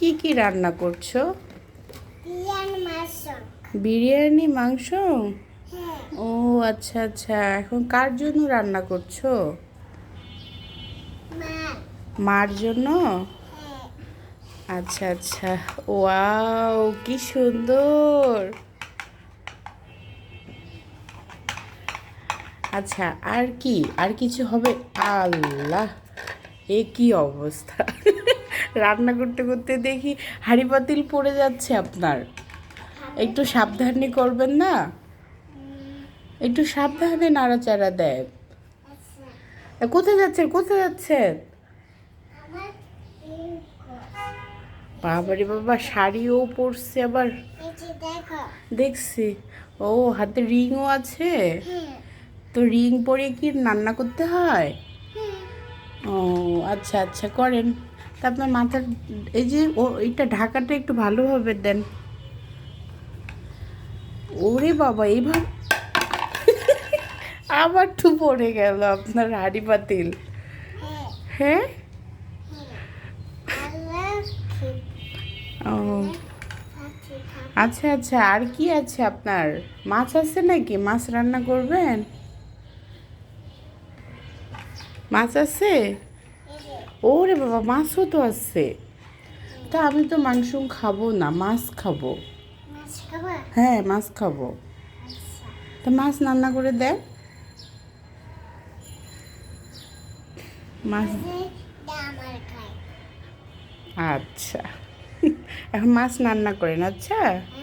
কি কি রান্না করছ? বিরিয়ানি মাংস। হ্যাঁ। ও আচ্ছা আচ্ছা। এখন কার জন্য রান্না করছ? মার জন্য? হ্যাঁ। আচ্ছা আচ্ছা। ওয়াও কি সুন্দর। আচ্ছা আর কি? আর কিছু হবে? আল্লাহ এ কি অবস্থা? রান্না করতে করতে দেখি হাঁড়ি পাতিল পড়ে যাচ্ছে আপনার। একটু সাবধানে করবেন না? একটু সাবধানে নাড়াচাড়া দেয় আচ্ছা। কোথায় যাচ্ছেন? কোথায় যাচ্ছেন? বাবারে বাবা শাড়িও পরছে আবার। দেখছি। ও হাতে রিংও আছে? তো রিং পরে কি রান্না করতে হ্যাঁ? ও আচ্ছা আচ্ছা করেন। তা আপনার মাথার, এই যে ও, এইটা ঢাকাটা একটু ভালোভাবে দেন। ওরে বাবা এইভাবে আবার টু পড়ে গেল আপনার হাড়ি পাতিল হ্যাঁ? ও। আচ্ছা আচ্ছা আর কি আছে আপনার? মাছ আছে নাকি? মাছ রান্না করবেন? মাছ আছে? ওরে বাবা মাছও তো আছে। তা আমি তো মাংস খাব না মাছ খাব। হ্যাঁ মাছ খাব। তা মাছ রান্না করে দেন মাছ আচ্ছা। এখন মাছ রান্না করেন আচ্ছা? আচ্ছা